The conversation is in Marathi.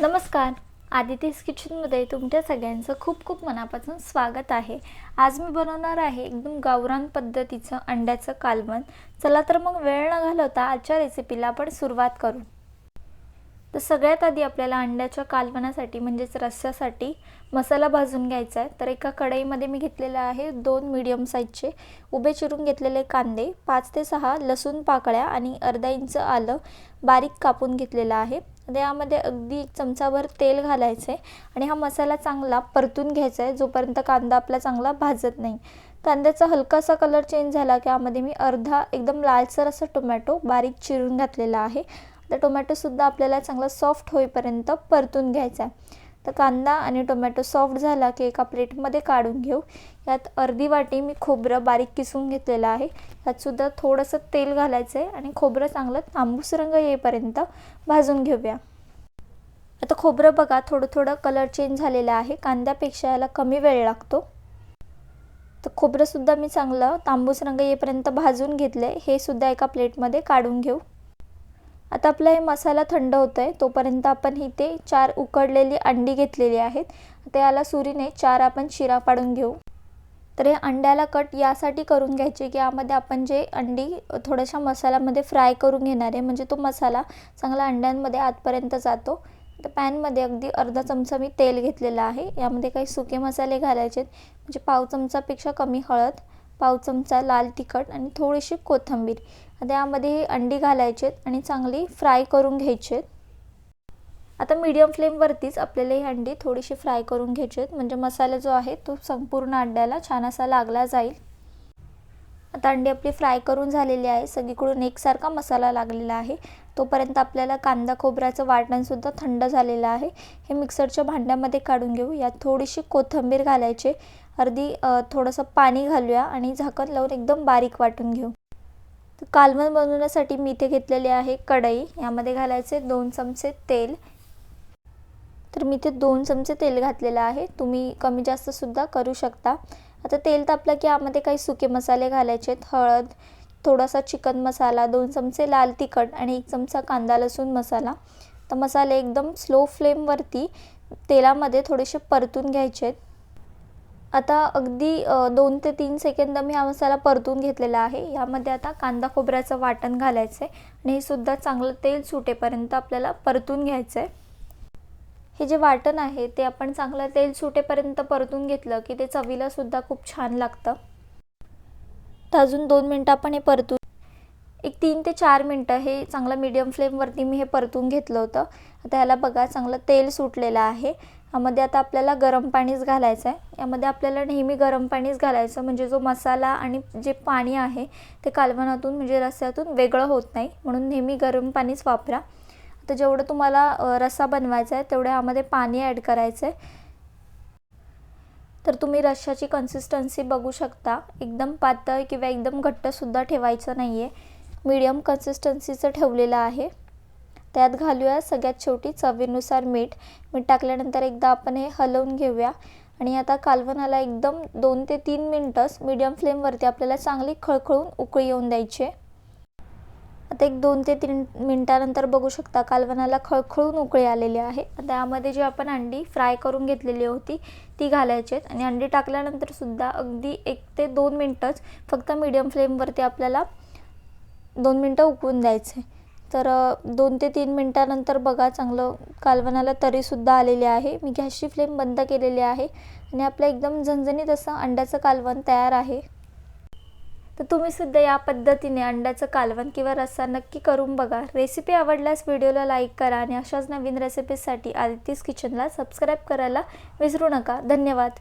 नमस्कार. आदितीस किचनमध्ये तुमच्या सगळ्यांचं खूप खूप मनापासून स्वागत आहे. आज मी बनवणार आहे एकदम गावरान पद्धतीचं अंड्याचं कालवण. चला तर मग वेळ न घालवता आजच्या रेसिपीला आपण सुरुवात करू. तर सगळ्यात आधी आपल्याला अंड्याच्या कालवणासाठी म्हणजेच रस्स्यासाठी मसाला भाजून घ्यायचा आहे. तर एका कढईमध्ये मी घेतलेला आहे दोन मीडियम साईजचे उभे चिरून घेतलेले कांदे पाच ते सहा लसूण पाकळ्या आणि अर्धा इंच आलं बारीक कापून घेतलेलं आहे. त्यामध्ये अगदी एक चमचाभर तेल घालायचं आहे आणि हा मसाला चांगला परतून घ्यायचा आहे जोपर्यंत कांदा आपला चांगला भाजत नाही. कांद्याचा हलकासा कलर चेंज झाला की यामध्ये मी अर्धा एकदम लालसर असा टोमॅटो बारीक चिरून घातलेला आहे. तर टोमॅटोसुद्धा आपल्याला चांगला सॉफ्ट होईपर्यंत परतून घ्यायचा आहे तर कांदा आणि टोमॅटो सॉफ्ट झाला की एका प्लेटमध्ये काढून घेऊ. यात अर्धी वाटी मी खोबरं बारीक किसून घेतलेलं आहे. यातसुद्धा थोडंसं तेल घालायचं आहे आणि खोबरं चांगलं तांबूस रंग येईपर्यंत भाजून घेऊया. आता खोबरं बघा थोडं थोडं कलर चेंज झालेलं आहे. कांद्यापेक्षा याला कमी वेळ लागतो. तर खोबरंसुद्धा मी चांगलं तांबूस रंग येईपर्यंत भाजून घेतलं आहे हे सुद्धा एका प्लेटमध्ये काढून घेऊ. आता आपला हे मसाला थंड होतो आहे तोपर्यंत आपण इथे चार उकडलेली अंडी घेतलेली आहेत. आता याला सुरीने चार आपण शिरा पाडून घेऊ. तर हे अंड्याला कट यासाठी करून घ्यायचे की यामध्ये आपण जे अंडी थोड्याशा मसाल्यामध्ये फ्राय करून घेणार आहे म्हणजे तो मसाला चांगला अंड्यांमध्ये आतपर्यंत जातो. तर पॅनमध्ये अगदी अर्धा चमचा मी तेल घेतलेला आहे. यामध्ये काही सुके मसाले घालायचे म्हणजे पाव चमचापेक्षा कमी हळद. पाव चमचा लाल तिखट आणि थोडीशी कोथिंबीर. आता यामध्ये अंडी घालायचे आणि चांगली फ्राय करून घ्यायचे आता मीडियम फ्लेमवरतीच आपल्याला ही अंडी थोडीशी फ्राय करून घ्यायची आहेत म्हणजे मसाला जो आहे तो संपूर्ण अंड्याला छान असा लागला जाईल. आता अंडी आपली फ्राय करून झालेली आहे. सगळीकडून एकसारखा मसाला लागलेला आहे. तोपर्यंत आपल्याला कांदा खोबऱ्याचं वाटणसुद्धा थंड झालेलं आहे. हे मिक्सरच्या भांड्यामध्ये काढून घेऊ. यात थोडीशी कोथिंबीर घालायची. अर्धी थोडंसं पाणी घालूया आणि झाकण लावून एकदम बारीक वाटून घेऊ. कालवण बनवण्यासाठी मी इथे घेतलेले आहे कढई. यामध्ये घालायचे दोन चमचे तेल. तर मी इथे दोन चमचे तेल घातलेलं आहे. तुम्ही कमी जास्तसुद्धा करू शकता. आता तेल तापलं की यामध्ये काही सुके मसाले घालायचे आहेत. हळद थोडासा चिकन मसाला दोन चमचे लाल तिखट आणि एक चमचा कांदा लसूण मसाला. तर मसाले एकदम स्लो फ्लेमवरती तेलामध्ये थोडेसे परतून घ्यायचे आहेत. आता अगदी दोन ते तीन सेकंद मी हा मसाला परतून घेतलेला आहे. यामध्ये आता कांदा खोबऱ्याचं वाटण घालायचं आहे आणि हे सुद्धा चांगलं तेल सुटेपर्यंत आपल्याला परतून घ्यायचं आहे हे जे वाटण आहे ते आपण चांगलं तेल सुटेपर्यंत परतून घेतलं की ते चवीला सुद्धा खूप छान लागतं. तर अजून दोन मिनटं आपण हे परतून एक तीन ते चार मिनटं हे चांगलं मीडियम फ्लेमवरती मी हे परतून घेतलं होतं. आता ह्याला बघा चांगलं तेल सुटलेलं आहे. यामध्ये आता आपल्याला गरम पाणीच घालायचं आहे यामध्ये आपल्याला नेहमी गरम पाणीच घालायचं म्हणजे जो मसाला आणि जे पाणी आहे ते कालवणातून म्हणजे रस्त्यातून वेगळं होत नाही. म्हणून नेहमी गरम पाणीच वापरा. तर जेवढं तुम्हाला रस्सा बनवायचा आहे तेवढं यामध्ये पाणी ॲड करायचं आहे तर तुम्ही रश्शाची कन्सिस्टन्सी बघू शकता. एकदम पातळ किंवा एकदम घट्टसुद्धा ठेवायचं नाही आहे मीडियम कन्सिस्टन्सीचं ठेवलेलं आहे. त्यात घालूया सगळ्यात शेवटी चवीनुसार मीठ. मीठ टाकल्यानंतर एकदा आपण हे हलवून घेऊया. आणि आता कालवणाला एकदम दोन ते तीन मिनटंच मीडियम फ्लेमवरती आपल्याला चांगली खळखळून उकळी येऊन द्यायची आहे. आता एक दोन ते तीन मिनटानंतर बघू शकता कालवणाला खळखळून उकळी आलेली आहे. त्यामध्ये जी आपण अंडी फ्राय करून घेतलेली होती ती घालायची आहेत आणि अंडी टाकल्यानंतर सुद्धा अगदी एक ते दोन मिनटंच फक्त मीडियम फ्लेमवरती आपल्याला दोन मिनटं उकळून द्यायचे. तर दोन ते तीन मिनटानंतर बघा चांगलं कालवणाला तरीसुद्धा आलेली आहे. मी गॅसची फ्लेम बंद केलेली आहे आणि आपलं एकदम झणझणीत असं अंड्याचं कालवण तयार आहे. तर तुम्हीसुद्धा या पद्धतीने अंड्याचं कालवण किंवा रस्सा नक्की करून बघा. रेसिपी आवडल्यास व्हिडिओला लाईक करा आणि अशाच नवीन रेसिपीजसाठी आदितीस किचनला सबस्क्राईब करायला विसरू नका. धन्यवाद.